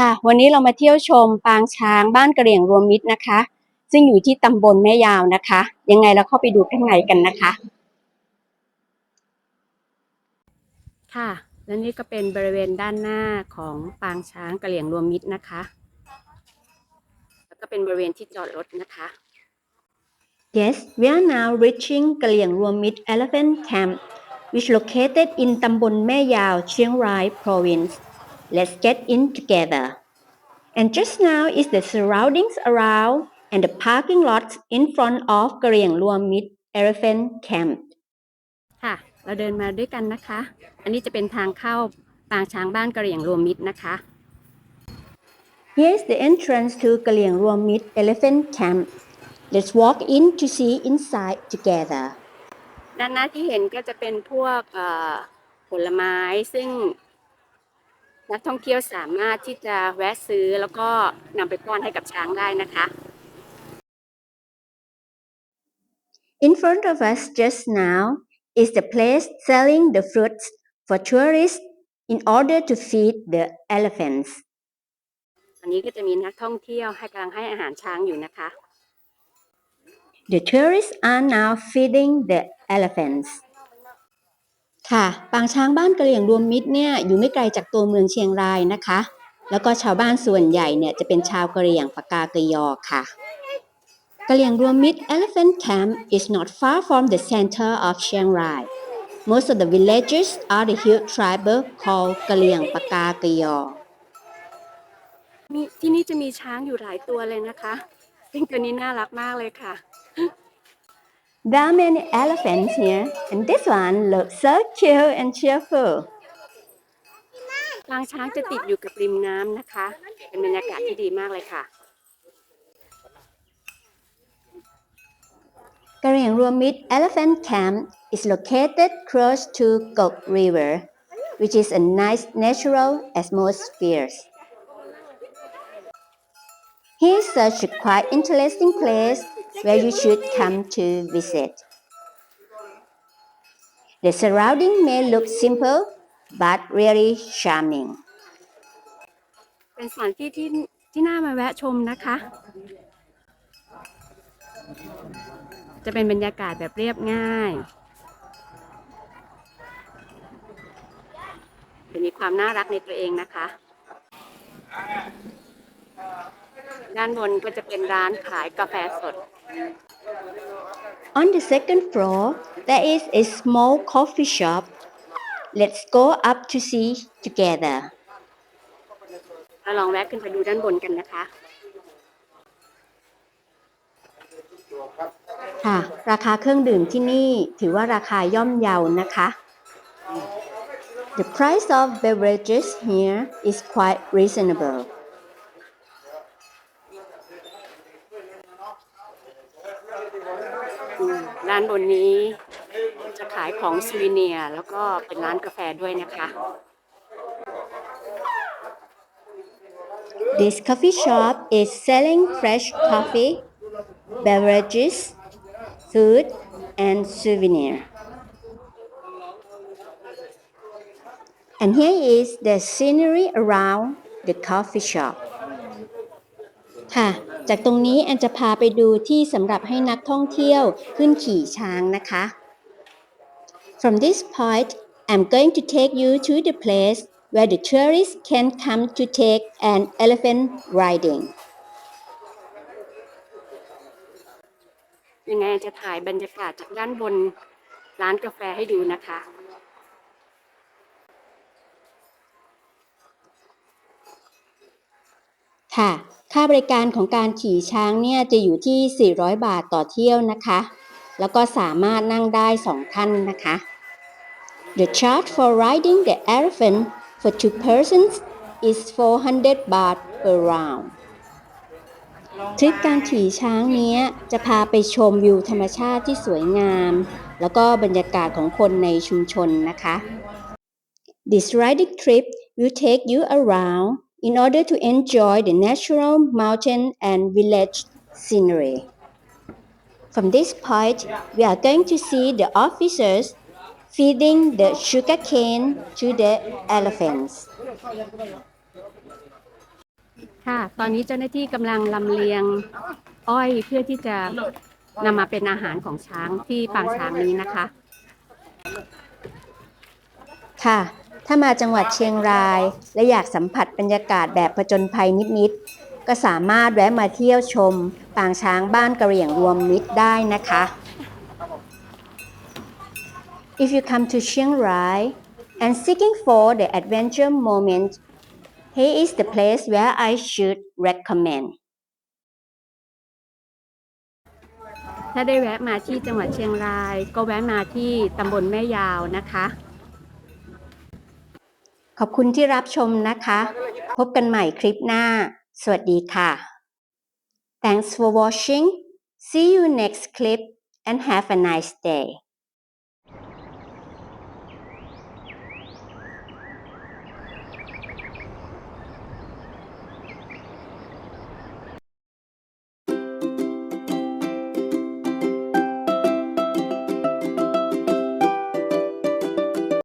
ค่ะ วันนี้เรามาเที่ยวชมปางช้างบ้านกระเหรี่ยงรวมมิตรนะคะ ซึ่งอยู่ที่ตำบลแม่ยาวนะคะ ยังไงเราเข้าไปดูข้างในกันนะคะ ค่ะ และนี่ก็เป็นบริเวณด้านหน้าของปางช้างกระเหรี่ยงรวมมิตรนะคะ แล้วก็เป็นบริเวณที่จอดรถนะคะ Yes we are now reaching กระเหรี่ยงรวมมิตร Elephant Camp which located in ตำบลแม่ยาวเชียงราย province Let's get in together and just now is the surroundings around and the parking lots in front of กระเหรี่ยงรวมมิตร Elephant Camp ค่ะ เราเดินมาด้วยกันนะคะ อันนี้จะเป็นทางเข้าปางช้างบ้านกระเหรี่ยงรวมมิตรนะคะ Here's the entrance to กระเหรี่ยงรวมมิตร Elephant Camp Let's walk in to see inside together ด้านหน้าที่เห็นก็จะเป็นพวกเอ่อผลไม้ซึ่ง นักท่องเที่ยวสามารถที่จะแวะซื้อแล้วก็นำไปป้อนให้กับช้างได้นะคะ In front of us just now is the place selling the fruits for tourists in order to feed the elephants อันนี้ก็จะมีนักท่องเที่ยวให้กำลังให้อาหารช้างอยู่นะคะ The tourists are now feeding the elephants ค่ะปางช้างบ้านกระเหลี่ยงรวมมิตรเนี่ยอยู่ไม่ไกลจากตัวเมืองเชียงรายนะคะ แล้วก็ชาวบ้านส่วนใหญ่เนี่ยจะเป็นชาวกะเหรี่ยงปากากยอค่ะกะเหรี่ยงรวมมิตร Elephant Camp is not far from the center of Chiang Rai. Most of the villages are the hill tribal called กะเหรี่ยงปากากยอมีที่นี่จะมีช้างอยู่หลายตัวเลยนะคะซึ่งตัวนี้น่ารักมากเลยค่ะ There are many elephants here, and this one looks so cute and cheerful. ปางช้างจะติดอยู่กับริมน้ำนะคะ เป็นบรรยากาศที่ดีมากเลยค่ะ กระเหรี่ยงรวมมิตร Elephant Camp is located close to Gok River, which is a nice natural atmosphere. Here's such a quite interesting place where you should come to visit. The surrounding may look simple, but really charming. เป็นสถานที่ที่ที่น่ามาแวะชมนะคะ จะเป็นบรรยากาศแบบเรียบง่าย จะมีความน่ารักในตัวเองนะคะ ด้านบนก็จะเป็นร้านขายกาแฟสด On the second floor, there is a small coffee shop. Let's go up to see together. เราลองแวะขึ้นไปดูด้านบนกันนะคะ ค่ะ ราคาเครื่องดื่มที่นี่ถือว่าราคาย่อมเยานะคะ The price of beverages here is quite reasonable. อืม ร้านบนนี้จะขายของซูวิเนียแล้วก็เป็นร้านกาแฟด้วยนะคะ This coffee shop is selling fresh coffee, beverages, food, and souvenir. And here is the scenery around the coffee shop. ค่ะ จากตรงนี้แอนจะพาไปดูที่สำหรับให้นักท่องเที่ยวขึ้นขี่ช้างนะคะ From this point I'm going to take you to the place where the tourists can come to take an elephant riding ยังไงจะถ่ายบรรยากาศจากด้านบนร้านกาแฟให้ดูนะคะ ค่ะ ค่าบริการของการขี่ช้างเนี่ยจะอยู่ที่ 400 บาทต่อเที่ยวนะคะ แล้วก็สามารถนั่งได้ 2 ท่านนะคะ The charge for riding the elephant for two persons is 400 baht per round ทริปการขี่ช้างเนี้ยจะพาไปชมวิวธรรมชาติที่สวยงาม แล้วก็บรรยากาศของคนในชุมชนนะคะ This riding trip will take you around in order to enjoy the natural mountain and village scenery. From this point, we are going to see the officers feeding the sugarcane to the elephants. ค่ะ ตอนนี้เจ้าหน้าที่กำลังลำเลียงอ้อยเพื่อที่จะนำมาเป็นอาหารของช้างที่ปางช้างนี้นะคะ ค่ะ ถ้ามาจังหวัดเชียงราย และอยากสัมผัสบรรยากาศแบบผจญภัยนิดๆ ก็สามารถแวะมาเที่ยวชม ปางช้างบ้านกระเหรี่ยงรวมมิตรได้นะคะ If you come to Chiang Rai and seeking for the adventure moment, here is the place where I should recommend. ถ้าได้แวะมาที่จังหวัดเชียงราย ก็แวะมาที่ตำบลแม่ยาวนะคะ ขอบคุณที่รับชมนะคะ พบกันใหม่คลิปหน้า สวัสดีค่ะ Thanks for watching. See you next clip and have a nice day.